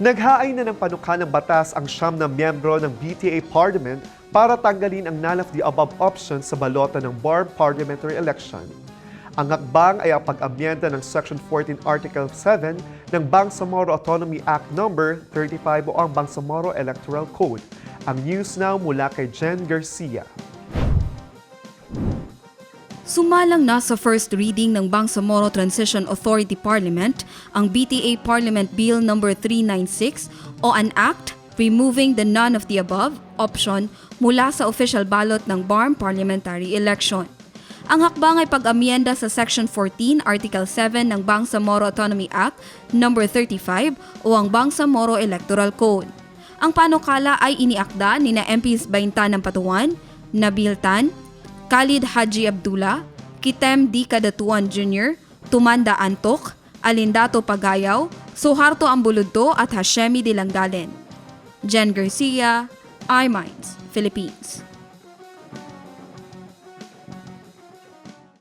Naghaay na ng panukalang batas ang siyam na miyembro ng BTA Parliament para tanggalin ang none of the above options sa balota ng BARB parliamentary election. Ang hakbang ay ang pag-amyenda ng Section 14 Article 7 ng Bangsamoro Autonomy Act No. 35 o ang Bangsamoro Electoral Code. Ang news now mula kay Jen Garcia. Sumalang na sa first reading ng Bangsamoro Transition Authority Parliament ang BTA Parliament Bill No. 396 o an act removing the none of the above option mula sa official ballot ng BARM parliamentary election. Ang hakbang ay pag-amyenda sa Section 14, Article 7 ng Bangsamoro Autonomy Act No. 35 o ang Bangsamoro Electoral Code. Ang panukala ay iniakda ni na MPs Baintan ng Patuan, Nabil Tan, Khalid Haji Abdullah, Kitem D. Kadatuan Jr., Tumanda Antok, Alindato Pagayaw, Suharto Ambuludto at Hashemi Dilangdalen. Jen Garcia, iMinds, Philippines.